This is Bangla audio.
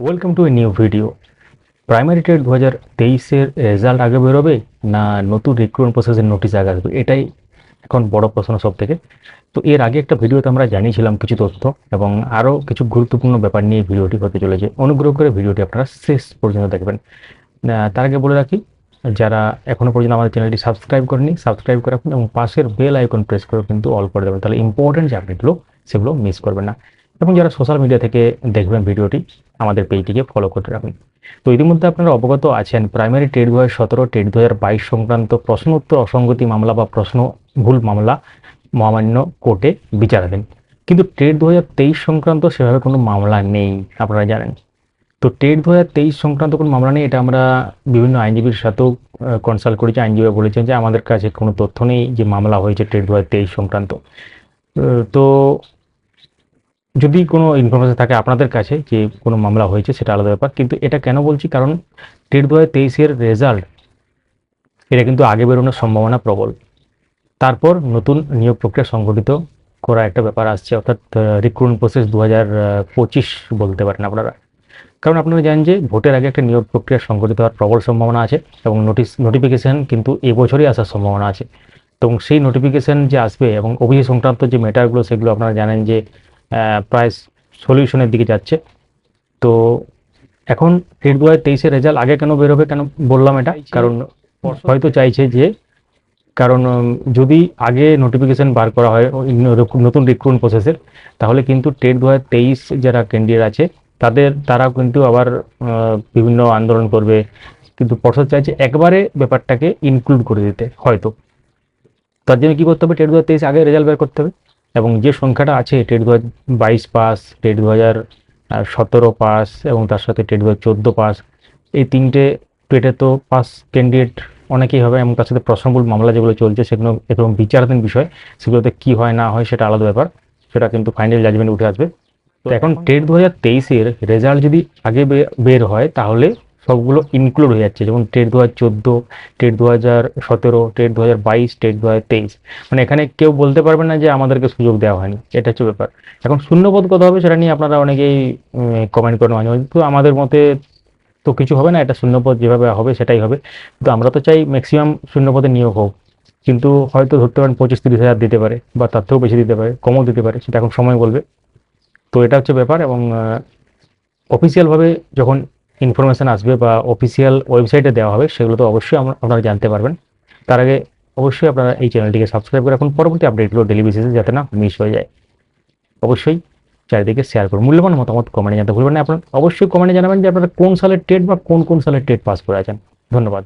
Welcome to a new video primary TET দু হাজার তেইশের রেজাল্ট আগে বেরোবে না নতুন রিক্রুটমেন্ট প্রসেসের নোটিশ আগে আসবে? এটাই এখন বড় প্রশ্ন সব থেকে তো এর আগে একটা ভিডিওতে আমরা জানিয়েছিলাম কিছু তথ্য এবং আরও কিছু গুরুত্বপূর্ণ ব্যাপার নিয়ে ভিডিওটি হতে চলেছে। অনুগ্রহ করে ভিডিওটি আপনারা শেষ পর্যন্ত দেখবেন। তার আগে বলে রাখি, যারা এখনও পর্যন্ত আমাদের চ্যানেলটি সাবস্ক্রাইব করেনি সাবস্ক্রাইব করে রাখুন এবং পাশের বেল আইকন প্রেস করে কিন্তু অল করে দেবেন। তাহলে ইম্পর্টেন্ট যে আপডেটগুলো সেগুলো মিস করবেন না। এবং যারা সোশ্যাল মিডিয়া থেকে দেখবেন ভিডিওটি, আমাদের পেজটিকে ফলো করতে রাখুন। তো ইতিমধ্যে আপনারা অবগত আছেন প্রাইমারি টেট দু হাজার সতেরো টেট দু হাজার বাইশ সংক্রান্ত প্রশ্ন উত্তর, অসঙ্গতি মামলা বা প্রশ্ন ভুল মামলা, মহামান্য কোর্টে বিচারাধীন কিন্তু টেট দু হাজার তেইশ সংক্রান্ত সেভাবে কোনো মামলা নেই, আপনারা জানেন। তো টেট দু হাজার তেইশ সংক্রান্ত কোনো মামলা নেই, এটা আমরা বিভিন্ন আইনজীবীর সাথেও কনসাল্ট করেছি। আইনজীবী বলেছেন যে আমাদের কাছে কোনো তথ্য নেই যে মামলা হয়েছে টেট দু হাজার তেইশ সংক্রান্ত। তো যদি কোনো ইনফরমেশন থাকে আপনাদের কাছে যে কোনো মামলা হয়েছে, সেটা আলাদা ব্যাপার। কিন্তু এটা কেন বলছি? কারণ টেট দু হাজার রেজাল্ট এটা কিন্তু আগে বেরোনোর সম্ভাবনা প্রবল। তারপর নতুন নিয়োগ প্রক্রিয়া সংগঠিত করা একটা ব্যাপার আসছে, অর্থাৎ রিক্রুটমেন্ট প্রসেস দু হাজার পঁচিশ বলতে পারেন আপনারা। কারণ আপনারা জানেন যে ভোটের আগে একটা নিয়োগ প্রক্রিয়া সংগঠিত হওয়ার প্রবল সম্ভাবনা আছে এবং নোটিশ নোটিফিকেশান কিন্তু এবছরই আসার সম্ভাবনা আছে। এবং সেই নোটিফিকেশান যে আসবে এবং অভিযোগ সংক্রান্ত যে ম্যাটারগুলো সেগুলো আপনারা জানেন যে প্রায় সলিউশনের দিকে যাচ্ছে। তো এখন টেট দু হাজার তেইশের রেজাল্ট আগে কেন বেরোবে কেন বললাম এটা? কারণ হয়তো চাইছে যে কারণ যদি আগে নোটিফিকেশন বার করা হয় নতুন রিক্রুটমেন্ট প্রসেসের তাহলে কিন্তু টেট দু হাজার তেইশ যারা ক্যান্ডিডেট আছে তাদের তারাও কিন্তু আবার বিভিন্ন আন্দোলন করবে। কিন্তু পর্ষদ চাইছে একবারে ব্যাপারটাকে ইনক্লুড করে দিতে হয়তো। তার জন্য কী করতে হবে? টেট দু হাজার তেইশ আগে রেজাল্ট বের করতে হবে। এবং যে সংখ্যাটা আছে টেট দু বাইশ পাস টেট দু হাজার সতেরো পাস এবং তার সাথে টেট দু চোদ্দ পাস, এই তিনটে টেটে তো পাস ক্যান্ডিডেট অনেকেই হবে এবং তার সাথে প্রশ্নমূল মামলা যেগুলো চলছে সেগুলো এবং বিচারাধীন বিষয়, সেগুলোতে কী হয়, না হয় সেটা আলাদা ব্যাপার, সেটা কিন্তু ফাইনাল জাজমেন্ট উঠে আসবে। তো এখন টেট দু হাজার তেইশের রেজাল্ট যদি আগে বের হয়, তাহলে সবগুলো ইনক্লুড হয়ে যাচ্ছে। যেমন টেট দু হাজার চোদ্দ, টেট দু হাজার সতেরো, টেট দু হাজার বাইশ, টেট দু হাজার তেইশ। মানে এখানে কেউ বলতে পারবে না যে আমাদেরকে সুযোগ দেওয়া হয়নি। এটা হচ্ছে ব্যাপার। এখন শূন্যপদ কত হবে সেটা নিয়ে আপনারা অনেকেই কমেন্ট করেন মাঝে মাঝে তো আমাদের মতে তো কিছু হবে না, এটা শূন্যপদ যেভাবে হবে সেটাই হবে। কিন্তু আমরা তো চাই ম্যাক্সিমাম শূন্যপদে নিয়োগ হোক। কিন্তু হয়তো ধরতে পারেন পঁচিশ তিরিশ হাজার দিতে পারে বা তার থেকেও বেশি দিতে পারে, কমও দিতে পারে, সেটা এখন সময় বলবে। তো এটা হচ্ছে ব্যাপার এবং অফিসিয়ালভাবে যখন ইনফরমেশান আসবে বা অফিসিয়াল ওয়েবসাইটে দেওয়া হবে, সেগুলো তো অবশ্যই আপনারা জানতে পারবেন। তার আগে অবশ্যই আপনারা এই চ্যানেলটিকে সাবস্ক্রাইব করে রাখুন। পরবর্তী আপডেটগুলো ডেলি বেসিসে যাতে না মিস হয়ে যায়। অবশ্যই চারিদিকে শেয়ার করুন। মূল্যবান মতামত কমেন্টে জানতে ভুলবেন না। আপনার অবশ্যই কমেন্টে জানাবেন যে আপনারা কোন সালের টেট বা কোন কোন সালের টেট পাস করে আছেন। ধন্যবাদ।